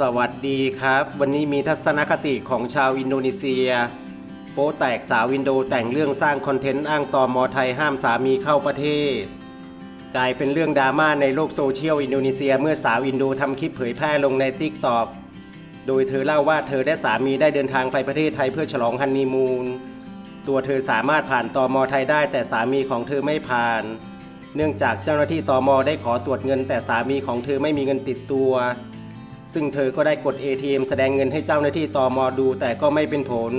สวัสดีครับ วันนี้มีทัศนคติของชาวอินโดนีเซีย โป๊แตกสาวอินโดแต่งเรื่องสร้างคอนเทนต์อ้างตอมอไทยห้ามสามีเข้าประเทศ กลายเป็นเรื่องดราม่าในโลกโซเชียลอินโดนีเซีย เมื่อสาวอินโดทำคลิปเผยแพร่ลงในติ๊กต็อกโดยเธอเล่าว่าเธอและสามีได้เดินทางไปประเทศไทยเพื่อฉลองฮันนีมูนตัวเธอสามารถผ่านตอมอไทยได้ แต่สามีของเธอไม่ผ่าน เนื่องจากเจ้าหน้าที่ตอมอได้ขอตรวจเงิน แต่สามีของเธอไม่มีเงินติดตัว ซึ่งเธอก็ได้กด ATM แสดงเงินให้เจ้าหน้าที่ตอมอดู แต่ก็ไม่เป็นผล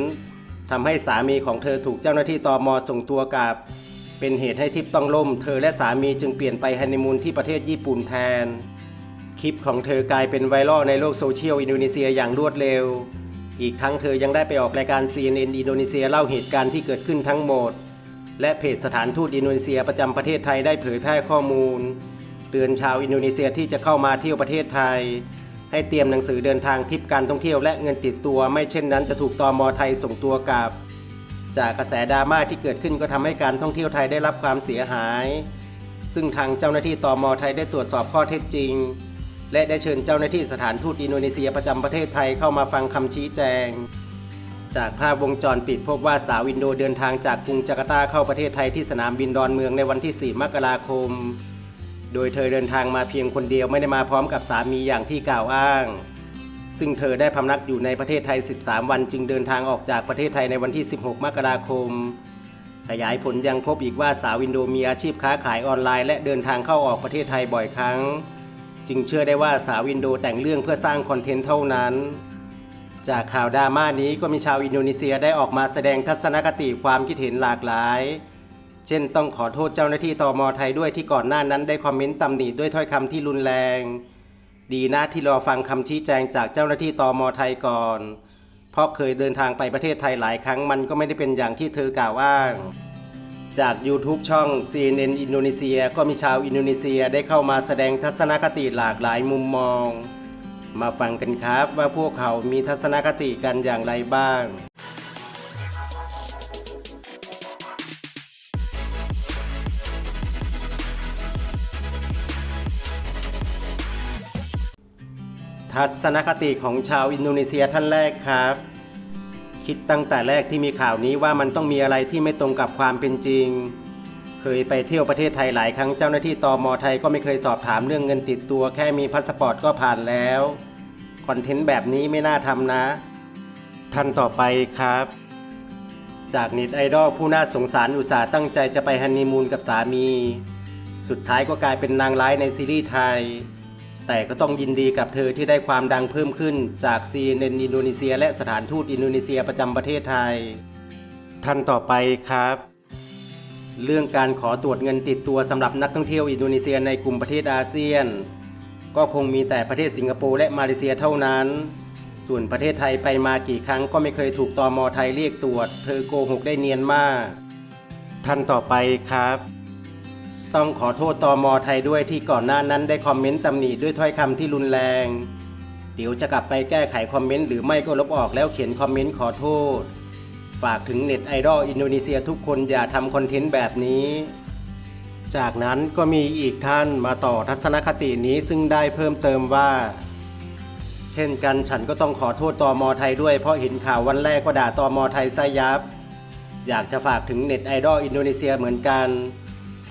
ทำให้สามีของเธอถูกเจ้าหน้าที่ตอมอส่งตัวกลับ เป็นเหตุให้ทริปต้องล่ม เธอและสามีจึงเปลี่ยนไปฮันนีมูนที่ประเทศญี่ปุ่นแทน คลิปของเธอกลายเป็นไวรัลในโลกโซเชียลอินโดนีเซียอย่างรวดเร็ว อีกทั้งเธอยังได้ไปออกรายการ CNN อินโดนีเซียเล่าเหตุการณ์ที่เกิดขึ้นทั้งหมด และเพจสถานทูตอินโดนีเซียประจำประเทศไทยได้เผยแพร่ข้อมูล เตือนชาวอินโดนีเซียที่จะเข้ามาเที่ยวประเทศไทย ให้เตรียมหนังสือเดินทางทริปการท่องเที่ยวและเงินติดตัว ไม่เช่นนั้นจะถูกตอมอไทยส่งตัวกลับ จากกระแสดราม่าที่เกิดขึ้นก็ทำให้การท่องเที่ยวไทยได้รับความเสียหาย ซึ่งทางเจ้าหน้าที่ตอมอไทยได้ตรวจสอบข้อเท็จจริง และได้เชิญเจ้าหน้าที่สถานทูตอินโดนีเซียประจำประเทศไทยเข้ามาฟังคำชี้แจง จากภาพวงจรปิดพบว่าสาวอินโดเดินทางจากกรุงจาการ์ตาเข้าประเทศไทยที่สนามบินดอนเมืองในวันที่ 4 มกราคม โดยเธอเดินทางมาเพียงคนเดียวไม่ได้มาพร้อมกับสามีอย่างที่กล่าวอ้าง ซึ่งเธอได้พำนักอยู่ในประเทศไทย 13 วันจึงเดินทางออกจากประเทศไทยในวันที่ 16 มกราคม ขยายผลยังพบอีกว่าสาวอินโดมีอาชีพค้าขายออนไลน์และเดินทางเข้าออกประเทศไทยบ่อยครั้ง จึงเชื่อได้ว่าสาวอินโดแต่งเรื่องเพื่อสร้างคอนเทนต์เท่านั้นจากข่าวดราม่านี้ก็มีชาวอินโดนีเซียได้ออกมาแสดงทัศนคติความคิดเห็นหลากหลาย เช่นต้องขอโทษเจ้าหน้าที่ตมไทยด้วยที่ก่อนหน้านั้นได้คอมเมนต์ตำหนิด้วยถ้อยคำที่รุนแรง ดีนะที่รอฟังคำชี้แจงจากเจ้าหน้าที่ตมไทยก่อน เพราะเคยเดินทางไปประเทศไทยหลายครั้งมันก็ไม่ได้เป็นอย่างที่เธอกล่าวอ้างจาก YouTube ช่อง CNN อินโดนีเซียก็มีชาวอินโดนีเซียได้เข้ามาแสดงทัศนคติหลากหลายมุมมอง มาฟังกันครับว่าพวกเขามีทัศนคติกันอย่างไรบ้าง ทัศนคติของชาวอินโดนีเซียท่านแรกครับ คิดตั้งแต่แรกที่มีข่าวนี้ว่ามันต้องมีอะไรที่ไม่ตรงกับความเป็นจริง เคยไปเที่ยวประเทศไทยหลายครั้งเจ้าหน้าที่ตอมอไทยก็ไม่เคยสอบถามเรื่องเงินติดตัว แค่มีพาสปอร์ตก็ผ่านแล้วคอนเทนต์แบบนี้ไม่น่าทำนะ ท่านต่อไปครับ จากน็ตไอดอลผู้น่าสงสารอุตส่าห์ตั้งใจจะไปฮันนีมูนกับสามี สุดท้ายก็กลายเป็นนางร้ายในซีรีส์ไทย แต่ก็ต้องยินดีกับเธอที่ได้ความดังเพิ่มขึ้นจาก CNN อินโดนีเซีย และสถานทูตอินโดนีเซียประจำประเทศไทย ท่านต่อไปครับ เรื่องการขอตรวจเงินติดตัวสำหรับนักท่องเที่ยวอินโดนีเซียในกลุ่มประเทศอาเซียน ก็คงมีแต่ประเทศสิงคโปร์และมาเลเซียเท่านั้น ส่วนประเทศไทยไปมากี่ครั้งก็ไม่เคยถูกตอมอไทยเรียกตรวจ เธอโกหกได้เนียนมาก ท่านต่อไปครับ ต้องขอโทษตอมอไทยด้วยที่ก่อนหน้านั้นได้คอมเมนต์ตำหนิด้วยถ้อยคำที่รุนแรง เดี๋ยวจะกลับไปแก้ไขคอมเมนต์หรือไม่ก็ลบออกแล้วเขียนคอมเมนต์ขอโทษ ฝากถึงเน็ตไอดอลอินโดนีเซียทุกคนอย่าทำคอนเทนต์แบบนี้ จากนั้นก็มีอีกท่านมาต่อทัศนคตินี้ซึ่งได้เพิ่มเติมว่า เช่นกันฉันก็ต้องขอโทษตอมอไทยด้วยเพราะเห็นข่าววันแรกก็ด่าตอมอไทยซะยับ อยากจะฝากถึงเน็ตไอดอลอินโดนีเซียเหมือนกัน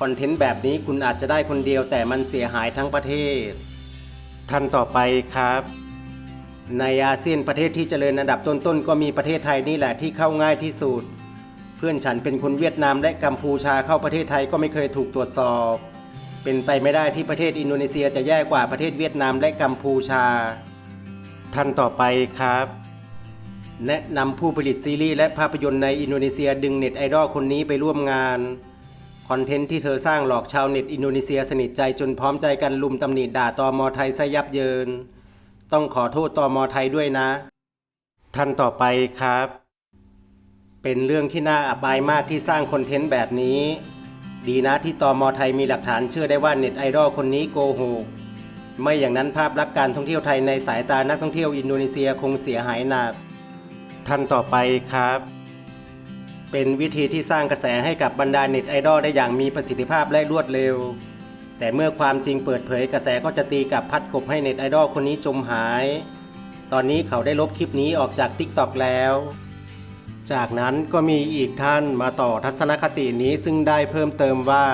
คอนเทนต์แบบนี้คุณอาจจะได้คนเดียวแต่มันเสียหายทั้งประเทศ ท่านต่อไปครับ ในอาเซียนประเทศที่เจริญอันดับต้นๆก็มีประเทศไทยนี่แหละที่เข้าง่ายที่สุด เพื่อนฉันเป็นคนเวียดนามและกัมพูชาเข้าประเทศไทยก็ไม่เคยถูกตรวจสอบ เป็นไปไม่ได้ที่ประเทศอินโดนีเซียจะแย่กว่าประเทศเวียดนามและกัมพูชา ท่านต่อไปครับแนะนำผู้ผลิตซีรีส์และภาพยนตร์ในอินโดนีเซียดึงเน็ตไอดอลคนนี้ไปร่วมงาน คอนเทนต์ที่เธอสร้างหลอกชาวเน็ตอินโดนีเซียสนิทใจจนพร้อมใจกันลุมตำหนิด่าตอมอไทยซะยับเยิน ต้องขอโทษตอมอไทยด้วยนะ ท่านต่อไปครับ เป็นเรื่องที่น่าอับอายมากที่สร้างคอนเทนต์แบบนี้ ดีนะที่ตอมอไทยมีหลักฐานเชื่อได้ว่าเน็ตไอดอลคนนี้โกหกไม่อย่างนั้นภาพลักษณ์การท่องเที่ยวไทยในสายตานักท่องเที่ยวอินโดนีเซียคงเสียหายหนัก ท่านต่อไปครับ เป็นวิธีที่สร้างกระแสให้กับบรรดาเน็ตไอดอลได้อย่างมีประสิทธิภาพและรวดเร็ว แต่เมื่อความจริงเปิดเผยกระแสก็จะตีกับพัดกบให้เน็ตไอดอลคนนี้จมหาย ตอนนี้เขาได้ลบคลิปนี้ออกจาก TikTok แล้ว จากนั้นก็มีอีกท่านมาต่อทัศนคตินี้ซึ่งได้เพิ่มเติมว่า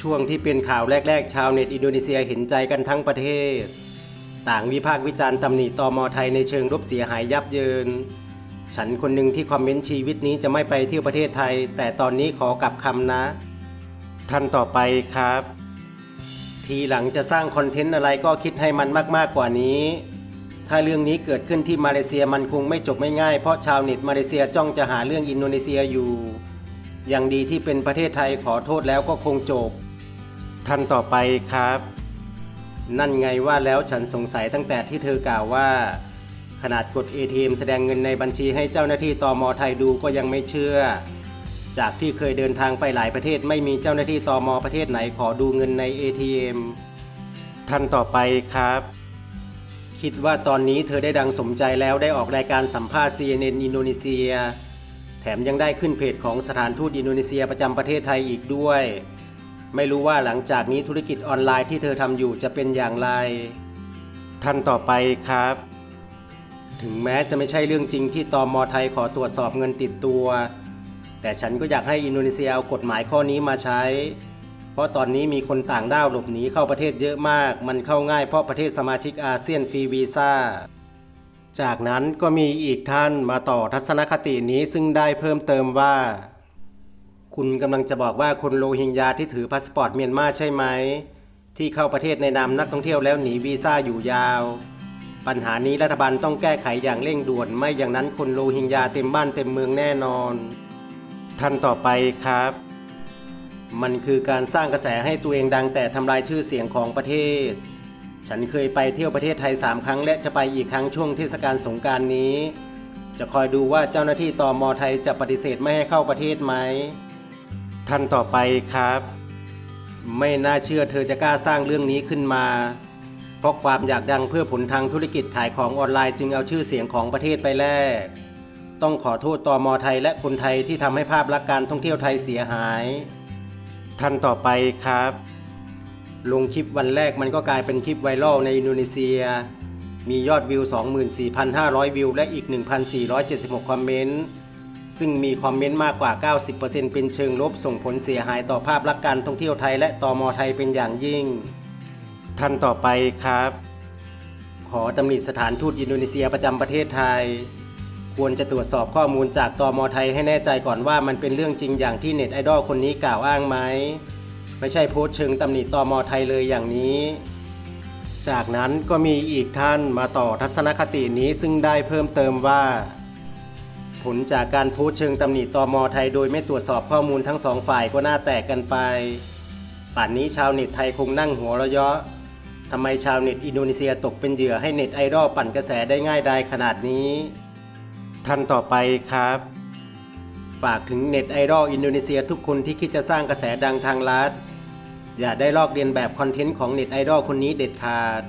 ช่วงที่เป็นข่าวแรก ๆ ชาวเน็ตอินโดนีเซียเห็นใจกันทั้งประเทศ ต่างวิพากษ์วิจารณ์ตำหนิตอมอไทยในเชิงรบเสียหายยับเยิน ฉันคนหนึ่งที่คอมเมนต์ชีวิตนี้จะไม่ไปเที่ยวประเทศไทย แต่ตอนนี้ขอกลับคำนะ ท่านต่อไปครับ ทีหลังจะสร้างคอนเทนต์อะไรก็คิดให้มันมากๆกว่านี้ ถ้าเรื่องนี้เกิดขึ้นที่มาเลเซียมันคงไม่จบไม่ง่าย เพราะชาวเน็ตมาเลเซียจ้องจะหาเรื่องอินโดนีเซียอยู่ อย่างดีที่เป็นประเทศไทยขอโทษแล้วก็คงจบ ท่านต่อไปครับ นั่นไงว่าแล้วฉันสงสัยตั้งแต่ที่เธอกล่าวว่า ขนาดกด ATM แสดงเงินในบัญชีให้เจ้าหน้าที่ตอมอไทยดูก็ยังไม่เชื่อ จากที่เคยเดินทางไปหลายประเทศไม่มีเจ้าหน้าที่ตอมอประเทศไหนขอดูเงินใน ATM ท่านต่อไปครับ คิดว่าตอนนี้เธอได้ดังสมใจแล้วได้ออกรายการสัมภาษณ์ CNN อินโดนีเซีย แถมยังได้ขึ้นเพจของสถานทูตอินโดนีเซียประจำประเทศไทยอีกด้วย ไม่รู้ว่าหลังจากนี้ธุรกิจออนไลน์ที่เธอทำอยู่จะเป็นอย่างไร ท่านต่อไปครับ ถึงแม้จะไม่ใช่เรื่องจริงที่ตอมอไทยขอตรวจสอบเงินติดตัว แต่ฉันก็อยากให้อินโดนีเซียเอากฎหมายข้อนี้มาใช้ เพราะตอนนี้มีคนต่างด้าวหลบหนีเข้าประเทศเยอะมาก มันเข้าง่ายเพราะประเทศสมาชิกอาเซียนฟรีวีซ่า จากนั้นก็มีอีกท่านมาต่อทัศนคตินี้ซึ่งได้เพิ่มเติมว่า คุณกำลังจะบอกว่าคนโรฮิงญาที่ถือพาสปอร์ตเมียนมาใช่ไหมที่เข้าประเทศในนามนักท่องเที่ยวแล้วหนีวีซ่าอยู่ยาว ปัญหานี้รัฐบาลต้องแก้ไขอย่างเร่งด่วน ไม่อย่างนั้นคนโรฮิงญาเต็มบ้านเต็มเมืองแน่นอน ท่านต่อไปครับ มันคือการสร้างกระแสให้ตัวเองดังแต่ทำลายชื่อเสียงของประเทศ ฉันเคยไปเที่ยวประเทศไทยสามครั้ง และจะไปอีกครั้งช่วงเทศกาลสงการนี้ จะคอยดูว่าเจ้าหน้าที่ตอมอไทยจะปฏิเสธไม่ให้เข้าประเทศไหม ท่านต่อไปครับ ไม่น่าเชื่อเธอจะกล้าสร้างเรื่องนี้ขึ้นมา เพราะความอยากดังเพื่อผลทางธุรกิจขายของออนไลน์จึงเอาชื่อเสียงของประเทศไปแลก ต้องขอโทษตอมอไทยและคนไทยที่ทำให้ภาพลักษณ์การท่องเที่ยวไทยเสียหาย ท่านต่อไปครับ ลงคลิปวันแรกมันก็กลายเป็นคลิปไวรัลในอินโดนีเซีย มียอดวิว 24,500 วิว และอีก 1,476 คอมเมนต์ ซึ่งมีคอมเมนต์มากกว่า 90%เป็นเชิงลบส่งผลเสียหายต่อภาพลักษณ์การท่องเที่ยวไทยและตอมอไทยเป็นอย่างยิ่ง ท่านต่อไปครับ ขอตำหนิสถานทูตอินโดนีเซียประจำประเทศไทย ควรจะตรวจสอบข้อมูลจากตอมอไทยให้แน่ใจก่อนว่ามันเป็นเรื่องจริงอย่างที่เน็ตไอดอลคนนี้กล่าวอ้างไหม ไม่ใช่โพสต์เชิงตำหนิตอมอไทยเลยอย่างนี้ จากนั้นก็มีอีกท่านมาต่อทัศนคตินี้ซึ่งได้เพิ่มเติมว่าผลจากการโพสเชิงตำหนิตอมอไทยโดยไม่ตรวจสอบข้อมูลทั้งสองฝ่ายก็น่าแตกกันไป ป่านนี้ชาวเน็ตไทยคงนั่งหัวเราะเยาะ ทำไมชาวเน็ตอินโดนีเซียตกเป็นเหยื่อให้เน็ตไอดอลปั่นกระแสได้ง่ายดายขนาดนี้ ท่านต่อไปครับ ฝากถึงเน็ตไอดอลอินโดนีเซียทุกคนที่คิดจะสร้างกระแสดังทางลัดอย่าได้ลอกเลียนแบบคอนเทนต์ของเน็ตไอดอลคนนี้เด็ดขาด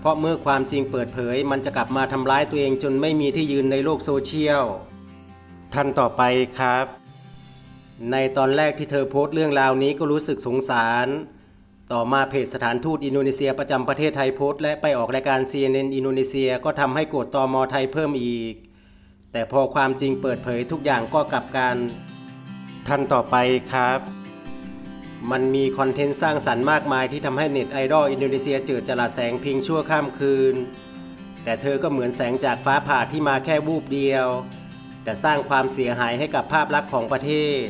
เพราะเมื่อความจริงเปิดเผย มันจะกลับมาทำร้ายตัวเองจนไม่มีที่ยืนในโลกโซเชียล ท่านต่อไปครับ ในตอนแรกที่เธอโพสต์เรื่องราวนี้ก็รู้สึกสงสาร ต่อมาเพจสถานทูตอินโดนีเซียประจำประเทศไทยโพสต์และไปออกรายการ CNN อินโดนีเซียก็ทำให้โกรธตอมอไทยเพิ่มอีก แต่พอความจริงเปิดเผยทุกอย่างก็กลับกันท่านต่อไปครับ มันมีคอนเทนต์สร้างสรรค์มากมายที่ทำให้เน็ตไอดอลอินโดนีเซียเจิดจรัสแสงพียงชั่วข้ามคืน แต่เธอก็เหมือนแสงจากฟ้าผ่าที่มาแค่วูบเดียว แต่สร้างความเสียหายให้กับภาพลักษณ์ของประเทศ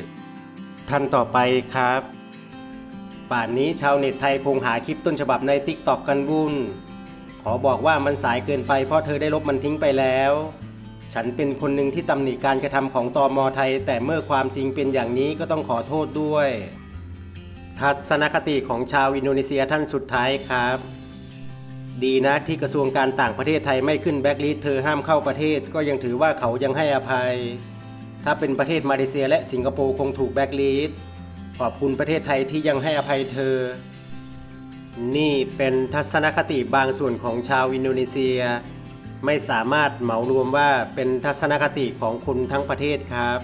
ท่านต่อไปครับ ป่านนี้ชาวเน็ตไทยคงหาคลิปต้นฉบับในติ๊กต็อกกันวุ่น ขอบอกว่ามันสายเกินไปเพราะเธอได้ลบมันทิ้งไปแล้ว ฉันเป็นคนหนึ่งที่ตำหนิการกระทำของตอมอไทย แต่เมื่อความจริงเป็นอย่างนี้ก็ต้องขอโทษด้วย ทัศนคติของชาวอินโดนีเซียท่านสุดท้ายครับ ดีนะที่กระทรวงการต่างประเทศไทยไม่ขึ้นแบล็คลิสต์เธอห้ามเข้าประเทศ ก็ยังถือว่าเขายังให้อภัย ถ้าเป็นประเทศมาเลเซียและสิงคโปร์คงถูกแบล็คลิสต์ ขอบคุณประเทศไทยที่ยังให้อภัยเธอ นี่เป็นทัศนคติบางส่วนของชาวอินโดนีเซีย ไม่สามารถเหมารวมว่าเป็นทัศนคติของคุณทั้งประเทศครับ